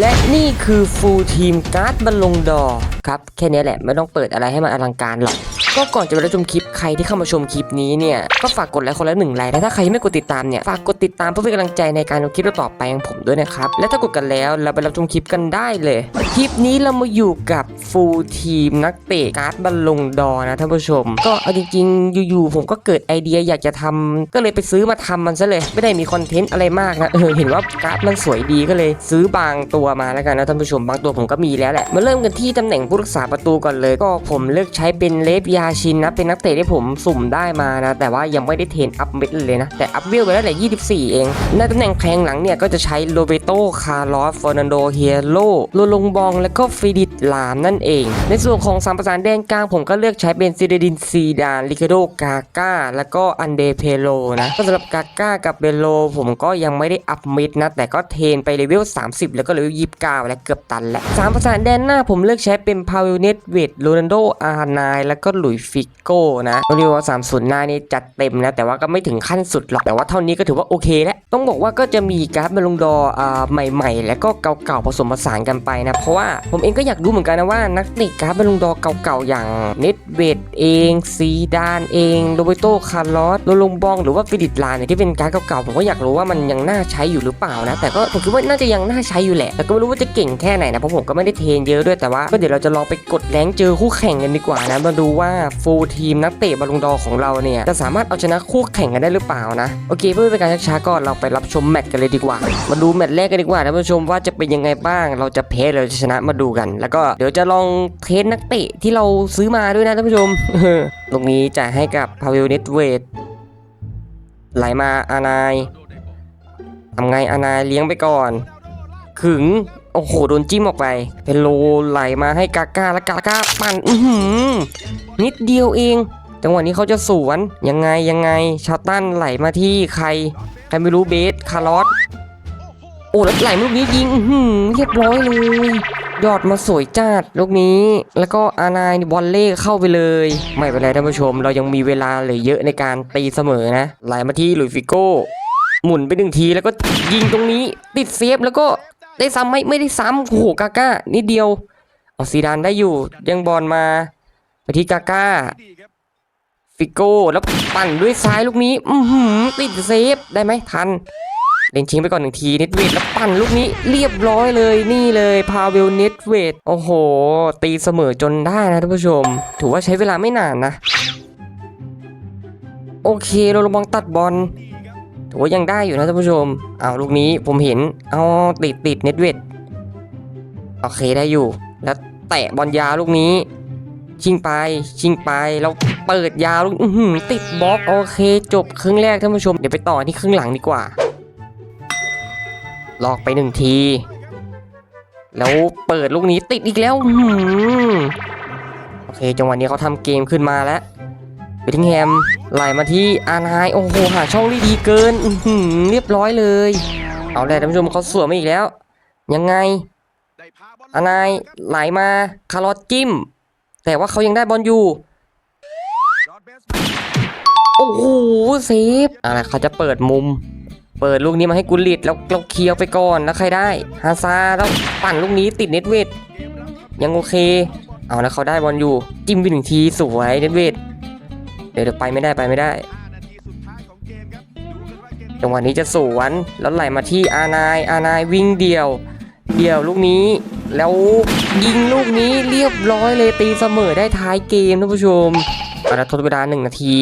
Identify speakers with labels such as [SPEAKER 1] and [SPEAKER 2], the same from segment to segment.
[SPEAKER 1] และนี่คือฟูลทีมการ์ดบอลลงดอครับ แค่นี้แหละ ไม่ต้องเปิดอะไรให้มันอลังการหรอก ก็ก่อนจะไปรับชมคลิปใครที่เข้ามาชมคลิปนี้เนี่ยก็ฝากกดไลค์คนละหนึ่งไลค์และถ้าใครยังไม่กดติดตามเนี่ยฝากกดติดตามเพื่อเป็นกำลังใจในการทำคลิปต่อไปของผมด้วยนะครับและถ้ากดกันแล้วเราไปรับชมคลิปกันได้เลย คลิปนี้เรามาอยู่กับฟูลทีมนักเตะการ์ดบอลลงดอนะท่านผู้ชม ก็เอาจริงๆอยู่ๆผมก็เกิดไอเดียอยากจะทำก็เลยไปซื้อมาทำมันซะเลย ไม่ได้มีคอนเทนต์อะไรมากนะเออเห็นว่าการ์ดมันสวยดีก็เลย ซื้อบางตัวมาแล้วกันนะท่านผู้ชมบางตัวผมก็มีแล้วแหละมาเริ่มกันที่ตำแหน่งผู้รักษาประตูก่อนเลย ก็ผมเลือกใช้เป็นเลฟยาชินนะ เป็นนักเตะที่ผมสุ่มได้มานะ แต่ว่ายังไม่ได้เทรนอัพเม็ดเลยนะ แต่อัพเวลไปแล้วแหละ24 เอง ในตำแหน่งแพงหลังเนี่ย ก็จะใช้โรเบโต คาร์ลอสฟอร์นันโด เฮียโลโลลงบอง และก็ฟิดิตลามนั่นเอง ในส่วนของสามประสานแดนกลางผมก็เลือกใช้เป็นซิเดดินซีดาน ลิคาโด กาก้า แล้วก็อันเดเพโลนะ ก็สำหรับกาก้ากับเบโล ผมก็ยังไม่ได้อัพเม็ดนะ แต่ก็เทรนไปเลเวล 30 แล้วก็เลเวล 29 และเกือบตันแหละสามประสานแดนหน้าผมเลือกใช้เป็นพาเวลเนตเวดโรนัลโดอาร์ไนแล้วก็หลุยส์ฟิกโก้นะต้องเรียกว่า3 0หน้านี่จัดเต็มนะ แต่ว่าก็ไม่ถึงขั้นสุดหรอกแต่ว่าเท่านี้ก็ถือว่าโอเคแล้วต้องบอกว่าก็จะมีการ์ดบอลลงดอใหม่ ๆ และก็เก่าๆผสมผสานกันไปนะเพราะว่าผมเองก็อยากรู้เหมือนกันนะว่านักเตะการ์ดบอลลงดอเก่าๆอย่างเนตเวดเองซีดานเองโรเบโตคาร์ลอสโรลงบองหรือว่าฟิลิปลาเนี่ยที่เป็นการ์ดเก่าๆผมก็อยากรู้ว่ามันยังน่าใช้อยู่หรือเปล่านะ แต่ก็ผมคิดว่าน่าจะยังน่าใช้อยู่แหละแต่ก็ไม่รู้ว่าจะเก่งแค่ไหนนะเพราะผมก็ไม่ได้เทรนเยอะด้วยแต่ว่าก็เดี๋ยวเราจะลองไปกดแรงเจอคู่แข่งกันดีกว่านะมาดูว่าฟูลทีมนักเตะบอลลงดอของเราเนี่ยจะสามารถเอาชนะคู่แข่งกันได้หรือเปล่านะ โอเคเพื่อเป็นการชักช้าก่อนเราไปรับชมแมตช์กันเลยดีกว่า มาดูแมตช์แรกกันดีกว่าท่านผู้ชมว่าจะเป็นยังไงบ้าง เราจะแพ้หรือเราจะชนะมาดูกัน แล้วก็เดี๋ยวจะลองเทสนักเตะที่เราซื้อมาด้วยนะท่านผู้ชมตรงนี้จ่ายให้กับพาเวลเนตเวดไหลมาอานายทำไงอานายเลี้ยงไปก่อน ขึง โอ้โหโดนจิ้มออกไป เป็นโลไหลมาให้กาก้าแล้วกาก้าปั่นอือหือนิดเดียวเองจังหวะนี้เขาจะสวนยังไงยังไงชาตันไหลมาที่ใครใครไม่รู้เบสคาร์ลอสโอ้แล้วไหลลูกนี้ยิงอือหือเรียบร้อยเลยยอดมาสวยจัดลูกนี้ แล้วก็อานายบอลเล่เข้าไปเลย ไม่เป็นไรท่านผู้ชม เรายังมีเวลาเหลือเยอะในการตีเสมอนะไหลมาที่หลุยส์ฟิโก้หมุนไปหนึ่งทีแล้วก็ยิงตรงนี้ ติดเซฟแล้วก็ ได้ซ้ำไหมไม่ได้ซ้ำโอ้โหกาก้านิดเดียวเอาซีดานได้อยู่ยังบอลมาไปที่กาก้าฟิโก้แล้วปั่นด้วยซ้ายลูกนี้อือหือติดเซฟได้ไหมทันเล่นชิงไปก่อนหนึ่งทีเน็ตเวทแล้วปั่นลูกนี้เรียบร้อยเลยนี่เลยพาเวลเน็ตเวทโอ้โห ตีเสมอจนได้นะท่านผู้ชม ถือว่าใช้เวลาไม่นานนะ โอเคเราลองตัดบอล ถือว่ายังได้อยู่นะท่านผู้ชมเอาลูกนี้ผมเห็นเอาติดติดเน็ตเวทโอเคได้อยู่ แล้วแตะบอลยาวลูกนี้ ชิงไปชิงไปแล้วเปิดยาวลูกติดบล็อกโอเค จบครึ่งแรกท่านผู้ชมเดี๋ยวไปต่อที่ครึ่งหลังดีกว่าลอกไปหนึ่งที แล้วเปิดลูกนี้ติดอีกแล้วโอเค จังหวะนี้เขาทำเกมขึ้นมาแล้ว เบติงแฮมไหลมาที่อาร์ไนายโอ้โหหาช่องได้ดีเกินอืเรียบร้อยเลย เอาเลยท่านผู้ชมเขาสวนมาอีกแล้ว ยังไงอาร์ไนายไหลมาคาร์ลอสจิ้ม แต่ว่าเขายังได้บอลอยู่โอ้โหเซฟอะไรเขาจะเปิดมุม เปิดลูกนี้มาให้กุลิตแล้วเราเคลียร์ไปก่อนแล้วใครได้ฮาซาแล้วปั่นลูกนี้ติดเน็ตเวทยังโอเค เอาแล้วเขาได้บอลอยู่จิ้มไปหนึ่งทีสวยเน็ตเวท เดี๋ยวไปไม่ได้ไปไม่ได้ จังหวะนี้จะสวนแล้วไหลมาที่อานายอานายวิ่งเดี่ยว เดี่ยวลูกนี้ แล้วยิงลูกนี้เรียบร้อยเลยตีเสมอได้ท้ายเกมท่านผู้ชมเอาละทดเวลาหนึ่งนาที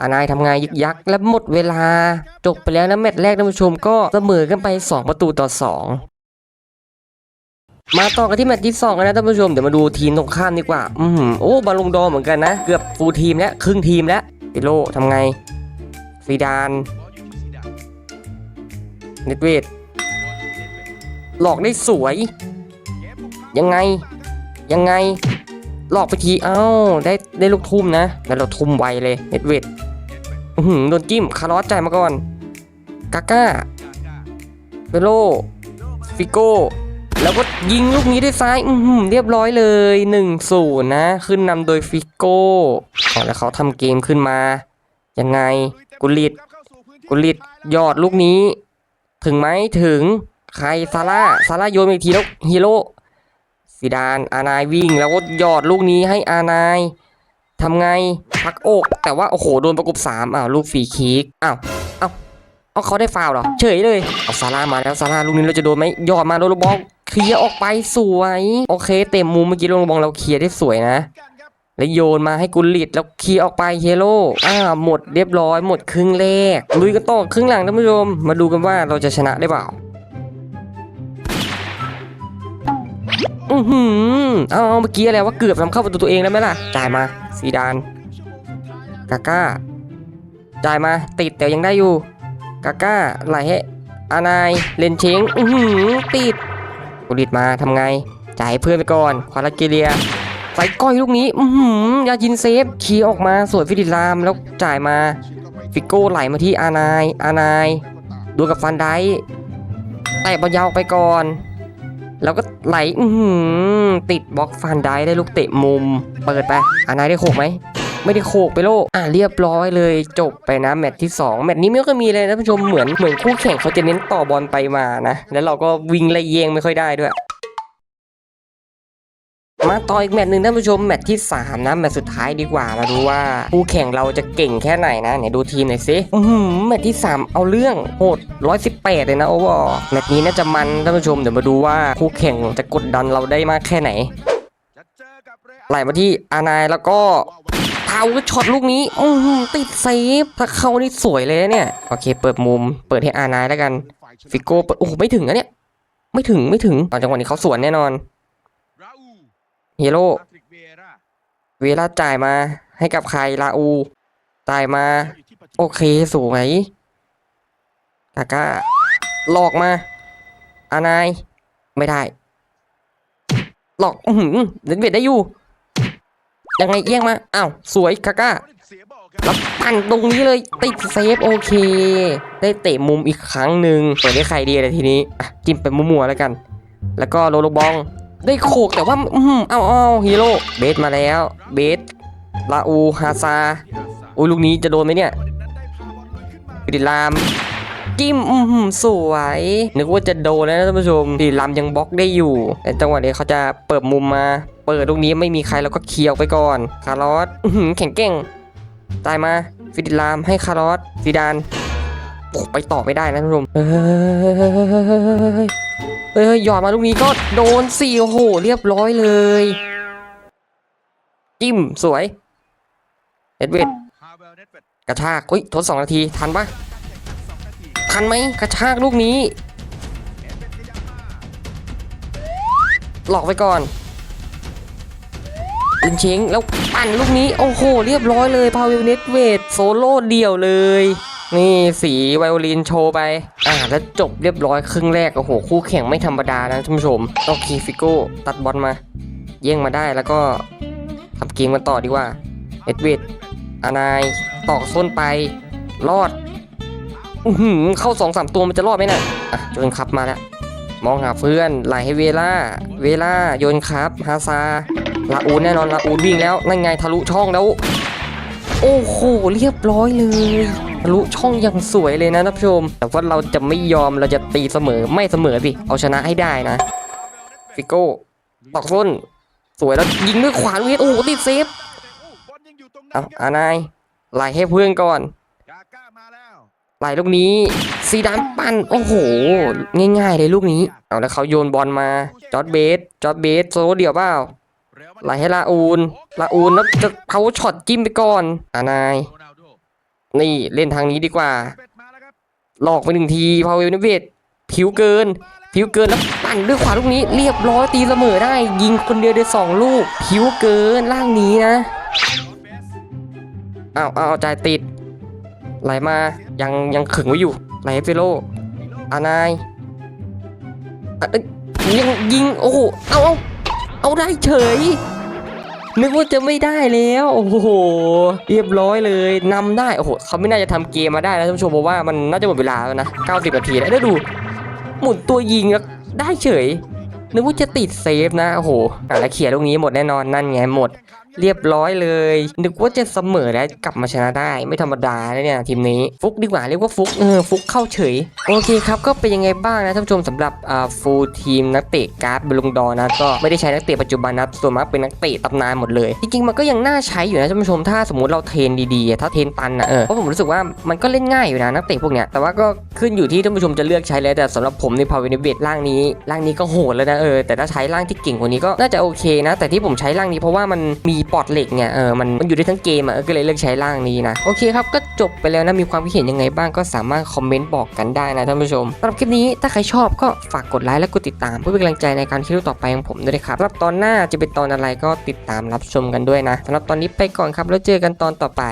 [SPEAKER 1] อานายทำงานยึกยักและหมดเวลา จบไปแล้วนะแมตช์แรกท่านผู้ชมก็เสมอกันไป 2 ประตูต่อ 2 มาต่อกันที่แมตช์ที่2กันนะท่านผู้ชมเดี๋ยวมาดูทีมตรงข้ามดีกว่า อืมโอ้บอลลงดอเหมือนกันนะ เกือบฟูลทีมแล้วครึ่งทีมแล้วติโลทำไงซีดานเนตเวทหลอกได้สวย ยังไง ยังไง หลอกไปทีเอ้า ได้ได้ลูกทุ่มนะ แล้วเราทุ่มไวเลยเน็ตเวทอื้อหือโดนจิ้มคาร์ลอสจ่ายมาก่อน กาก้าเบโลฟิโก้ แล้วก็ยิงลูกนี้ด้วยซ้าย อือหือเรียบร้อยเลย1นศูนย์นะ ขึ้นนำโดยฟิโก้แล้วเขาทำเกมขึ้นมา ยังไง กุลิต กุลิตยอดลูกนี้ ถึงไหมถึง ใครซาร่าซาร่าโยนอีกทีแล้วฮีโร่ซีดานอานายวิ่ง แล้วก็ยอดลูกนี้ให้อานายทำไงพักอก แต่ว่า โอ้โห โดนประกบสามอ้าวลูกฟรีคิกอ้าวอ้าวเอาเขาได้ฟาวเหรอ เฉยเลยเอาซาร่ามาแล้วซาร่าลูกนี้เราจะโดนไหมยอดมาโดนลูกบอล เคลียร์ออกไปสวย โอเค เต็มมุมเมื่อกี้ลูกบอลเราเคลียร์ได้สวยนะแล้วโยนมาให้กุลิตแล้วเคลียร์ออกไปเฮโร่อ่าหมดเรียบร้อยหมดครึ่งแรกลุยกันต่อครึ่งหลังท่านผู้ชมมาดูกันว่าเราจะชนะได้เปล่าอือหือเอาเมื่อกี้อะไรว่าเกือบนำเข้าประตูตัวเองแล้วไหมล่ะจ่ายมาซีดานกาก้าจ่ายมาติดแต่ยังได้อยู่กาก้าไหลให้อานายเลนเชงอือหือติด กุลิตมาทำไง จ่ายเพื่อนไปก่อน ควาลาเกเลีย ใส่ก้อยลูกนี้ อือหือยาจินเซฟขี่ออกมาสวยฟิดิลามแล้วจ่ายมา ฟิโก้ไหลมาที่อานาย อานายดูกับฟันไดแต่บอลยาวออกไปก่อน แล้วก็ไหล อืติดบล็อกฟันไดได้ลูกเตะมุม เปิดไป อานายได้โขกไหม ไม่ได้โขกไปโลกอะเรียบร้อยเลยจบไปนะแมตช์ที่ 2 แมตช์นี้ไม่ค่อยมีเลยนะท่านผู้ชมเหมือนเหมือนคู่แข่งเขาจะเน้นต่อบอลไปมานะแล้วเราก็วิ่งไล่แยงไม่ค่อยได้ด้วยมาต่ออีกแมตช์หนึ่งท่านผู้ชมแมตช์ที่ 3 นะแมตช์สุดท้ายดีกว่ามาดูว่าคู่แข่งเราจะเก่งแค่ไหนนะไหนดูทีมหน่อยสิอือหือแมตช์ที่ 3 เอาเรื่องโหด 118 เลยนะโอ้โหแมตช์นี้น่าจะมันท่านผู้ชมเดี๋ยวมาดูว่าคู่แข่งจะกดดันเราได้มากแค่ไหนไหลมาที่อานายแล้วก็ เอาช็อตลูกนี้อือหือติดเซฟถ้าเข้านี่สวยเลยนะเนี่ย โอเค เปิดมุม เปิดให้อานายแล้วกัน ฟิโก้เปิดโอ้ไม่ถึงอะเนี่ย ไม่ถึงไม่ถึงตอนจังหวะนี้เขาสวนแน่นอนฮีโร่เวลาจ่ายมาให้กับใครลาอูจ่ายมา โอเคสวยกาก้าหลอกมา อานาย ไม่ได้ หลอก อือหือเล่นเวทได้อยู่ ยังไงเอี้ยงมาอ้าวสวยกาก้าแล้วปั่นตรงนี้เลยติดเซฟโอเค ได้เตะมุมอีกครั้งหนึ่งเปิดได้ใครดีเลยทีนี้จิ้มไปมัวๆแล้วกัน แล้วก็โลโลบอง ได้โขกแต่ว่าอืมเอาเอาฮีโร่เบสมาแล้ว เบสลาอูฮาซาอุ้ยลูกนี้จะโดนไหมเนี่ยดิลามจิ้มอืมสวย นึกว่าจะโดนแล้วนะท่านผู้ชมดิลามยังบล็อกได้อยู่แต่จังหวะนี้เขาจะเปิดมุมมา เปิดลูกนี้ไม่มีใครแล้วก็เคลียร์ไปก่อนคาร์ลอสแข็งเก่งตายมาฟิดิลามให้คาร์ลอสฟิดานไปต่อไม่ได้นะท่านผู้ชมเฮ้ยเอ้ยหยอดมาลูกนี้ก็โดนสี่โอ้โหเรียบร้อยเลย จิ้มสวยเอ็ดเวดกระชากอุ้ยทดสองนาที ทันปะทันไหมกระชากลูกนี้ หลอกไปก่อน ลินเชงแล้วปั่นลูกนี้โอ้โห เรียบร้อยเลยพาเวลเนตเวดโซโล่เดี่ยวเลย นี่สีไวโอลินโชว์ไป อ่าแล้วจบเรียบร้อยครึ่งแรกโอ้โห คู่แข่งไม่ธรรมดานะท่านผู้ชมโอเคฟิโก้ ตัดบอลมา เย่งมาได้แล้วก็ทำเกมกันต่อดีกว่าเอ็ดเวดอานายตอกส้นไปรอดอือหือเข้าสองสามตัวมันจะรอดไหมน่ะอะโยนครับมาแล้ว มองหาเพื่อนไหลให้เวล่า เวล่าโยนครับฮาซา ลาอูนแน่นอนลาอูนวิ่งแล้วนั่นไงทะลุช่องแล้ว โอ้โหเรียบร้อยเลยทะลุช่องอย่างสวยเลยนะท่านผู้ชม แต่ว่าเราจะไม่ยอมเราจะตีเสมอไม่เสมอสิเอาชนะให้ได้นะฟิโก้ตอกส้น สวยแล้วยิงด้วยขวาลูกนี้โอ้โหติดเซฟเอาอานายไล่ให้เพื่อนก่อนไล่ลูกนี้ซีดานปั่นโอ้โห ง่ายๆเลยลูกนี้ เอาแล้วเขาโยนบอลมาจอร์ดเบสจอร์ดเบสโซเดียวเปล่า ไล่ให้ลาอูนลาอูนแล้วจะเขาช็อตจิ้มไปก่อนอานาย นี่เล่นทางนี้ดีกว่า หลอกไปหนึ่งทีพาวเวลนิเวศผิวเกิน ผิวเกินแล้วปั่นด้วยขวาลูกนี้ เรียบร้อยตีเสมอได้ ยิงคนเดียวได้สองลูก ผิวเกินล่างนี้นะเอาวอ้าวจ่ายติด ไหลมายังยังขึงไว้อยู่ ไหลเฟโลอานายยยังยิงโอ้โหเอาเอา เอาได้เฉย นึกว่าจะไม่ได้แล้ว โอ้โห เรียบร้อยเลยนำได้ โอ้โหเขาไม่น่าจะทำเกมมาได้นะท่านผู้ชมเพราะว่ามันน่าจะหมดเวลาแล้วนะ 90 นาทีแล้วได้ดู หมุนตัวยิงแล้วได้เฉยนึกว่าจะติดเซฟนะ โอ้โหอะแล้วเขี่ยลูกนี้หมดแน่นอนนั่นไงหมด เรียบร้อยเลย นึกว่าจะเสมอแล้วกลับมาชนะได้ไม่ธรรมดานะเนี่ยทีมนี้ฟุกดีกว่าเรียกว่าฟุกเออฟุกเข้าเฉย โอเคครับก็เป็นยังไงบ้างนะท่านผู้ชมสำหรับอ่าฟูลทีมนักเตะการ์ดบลลงดอนะก็ไม่ได้ใช้นักเตะปัจจุบันนะส่วนมากเป็นนักเตะตำนานหมดเลย จริงๆมันก็ยังน่าใช้อยู่นะท่านผู้ชมถ้าสมมติเราเทรนดีๆถ้าเทรนตันนะเออเพราะผมรู้สึกว่ามันก็เล่นง่ายอยู่นะนักเตะพวกเนี้ยแต่ว่าก็ขึ้นอยู่ที่ท่านผู้ชมจะเลือกใช้เลยแต่สำหรับผมในพาวเวนิเบตร่างนี้ร่างนี้ก็โหดแล้วนะเออแต่ถ้าใช้ร่างที่เก่งกว่านี้ก็น่าจะโอเคนะ แต่ที่ผมใช้ร่างนี้เพราะว่ามันมีปอดเหล็กเนี่ยเออมันมันอยู่ได้ทั้งเกมอะก็เลยเลือกใช้ร่างนี้นะโอเคครับก็จบไปแล้วนะมีความคิดเห็นยังไงบ้างก็สามารถคอมเมนต์บอกกันได้นะท่านผู้ชมสำหรับคลิปนี้ถ้าใครชอบก็ฝากกดไลค์และกดติดตามเพื่อเป็นกำลังใจในการคลิปต่อไปของผมด้วยครับสำหรับตอนหน้าจะเป็นตอนอะไรก็ติดตามรับชมกันด้วยนะสำหรับตอนนี้ไปก่อนครับแล้วเจอกันตอนต่อไป